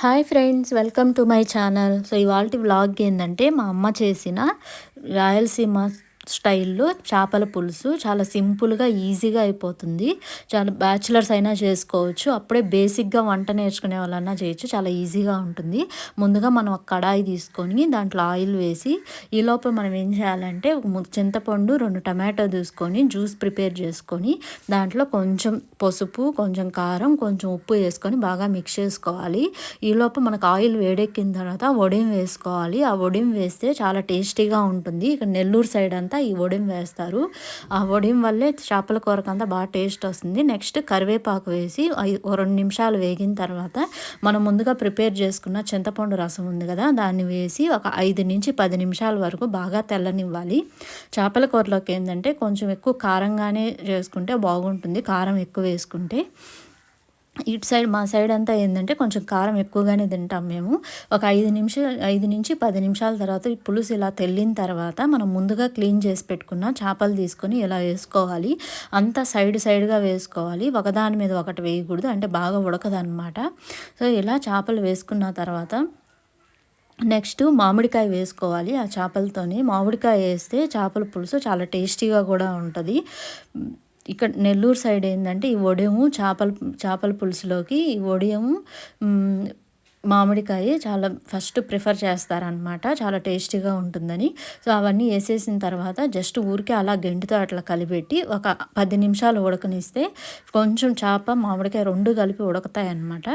Hi friends welcome to my channel. So ఇవాళ vlog ఏంటంటే మా అమ్మ చేసిన రాయలసీమ స్టైల్లో చేపల పులుసు చాలా సింపుల్గా ఈజీగా అయిపోతుంది. చాలా బ్యాచిలర్స్ అయినా చేసుకోవచ్చు. అప్పుడే బేసిక్గా వంట నేర్చుకునే వాళ్ళన్నా చేయొచ్చు. చాలా ఈజీగా ఉంటుంది. ముందుగా మనం ఒక కడాయి తీసుకొని దాంట్లో ఆయిల్ వేసి ఈ లోపల మనం ఏం చేయాలంటే చింతపండు రెండు టమాటో తీసుకొని జ్యూస్ ప్రిపేర్ చేసుకొని దాంట్లో కొంచెం పసుపు కొంచెం కారం కొంచెం ఉప్పు వేసుకొని బాగా మిక్స్ చేసుకోవాలి. ఈ లోపల మనకు ఆయిల్ వేడెక్కిన తర్వాత వడిం వేసుకోవాలి. ఆ వడిం వేస్తే చాలా టేస్టీగా ఉంటుంది. ఇక నెల్లూరు సైడ్ అంతా ఈ వడిం వేస్తారు. ఆ ఒడిం వల్లే చేపల కూరకంతా బాగా టేస్ట్ వస్తుంది. నెక్స్ట్ కరివేపాకు వేసి రెండు నిమిషాలు వేగిన తర్వాత మనం ముందుగా ప్రిపేర్ చేసుకున్న చింతపండు రసం ఉంది కదా దాన్ని వేసి ఒక ఐదు నుంచి పది నిమిషాల వరకు బాగా తెల్లనివ్వాలి. చేపల కూరలోకి ఏంటంటే కొంచెం ఎక్కువ కారంగానే చేసుకుంటే బాగుంటుంది కారం ఎక్కువ వేసుకుంటే. ఇటు సైడ్ మా సైడ్ అంతా ఏంటంటే కొంచెం కారం ఎక్కువగానే తింటాం మేము. ఒక ఐదు నిమిషాలు ఐదు నుంచి పది నిమిషాల తర్వాత ఈ పులుసు ఇలా తెల్లిన తర్వాత మనం ముందుగా క్లీన్ చేసి పెట్టుకున్న చేపలు తీసుకొని ఇలా వేసుకోవాలి. అంతా సైడ్ సైడ్గా వేసుకోవాలి. ఒకదాని మీద ఒకటి వేయకూడదు. అంటే బాగా ఉడకదనమాట సో ఇలా చేపలు వేసుకున్న తర్వాత నెక్స్ట్ మామిడికాయ వేసుకోవాలి ఆ చేపలతోని. మామిడికాయ వేస్తే చేపల పులుసు చాలా టేస్టీగా కూడా ఉంటుంది. ఇక్కడ నెల్లూరు సైడ్ ఏంటంటే ఈ వడియము చేపల చేపల పులుసులోకి ఈ వడియము మామిడికాయ చాలా ఫస్ట్ ప్రిఫర్ చేస్తారనమాట చాలా టేస్టీగా ఉంటుందని. సో అవన్నీ వేసేసిన తర్వాత జస్ట్ ఊరికే అలా గెంటుతో అట్లా కలిపెట్టి ఒక పది నిమిషాలు ఉడకనిస్తే కొంచెం చేప మామిడికాయ రెండు కలిపి ఉడకతాయి అనమాట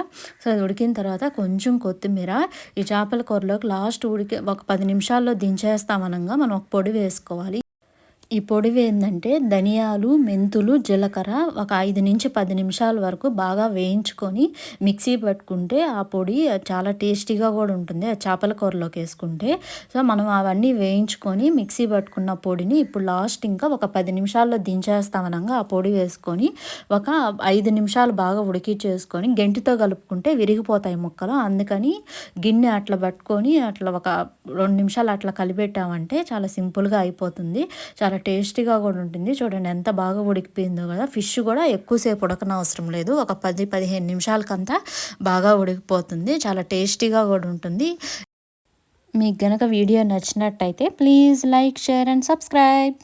సో అది ఉడికిన తర్వాత కొంచెం కొత్తిమీర ఈ చేపల కూరలోకి లాస్ట్ ఉడికి ఒక పది నిమిషాల్లో దించేస్తామనగా మనం ఒక పొడి వేసుకోవాలి. ఈ పొడివి ఏంటంటే ధనియాలు మెంతులు జీలకర్ర ఒక ఐదు నుంచి పది నిమిషాల వరకు బాగా వేయించుకొని మిక్సీ పట్టుకుంటే ఆ పొడి చాలా టేస్టీగా కూడా ఉంటుంది. ఆ చేపల కూరలోకి వేసుకుంటే. సో మనం అవన్నీ వేయించుకొని మిక్సీ పట్టుకున్న పొడిని ఇప్పుడు లాస్ట్ ఇంకా ఒక పది నిమిషాల్లో దించేస్తామనగా ఆ పొడి వేసుకొని ఒక ఐదు నిమిషాలు బాగా ఉడికి చేసుకొని గెంటితో కలుపుకుంటే విరిగిపోతాయి ముక్కలు. అందుకని గిన్నె అట్లా పట్టుకొని అట్లా ఒక రెండు నిమిషాలు అట్లా కలిపెట్టామంటే చాలా సింపుల్గా అయిపోతుంది. చాలా టేస్టీగా కూడా ఉంటుంది. చూడండి ఎంత బాగా ఉడికిపోయిందో కదా. ఫిష్ కూడా ఎక్కువసేపు ఉడకనవసరం లేదు. ఒక పది పదిహేను నిమిషాలకంతా బాగా ఉడికిపోతుంది. చాలా టేస్టీగా కూడా ఉంటుంది. మీకు గనక వీడియో నచ్చినట్టయితే please like share and subscribe.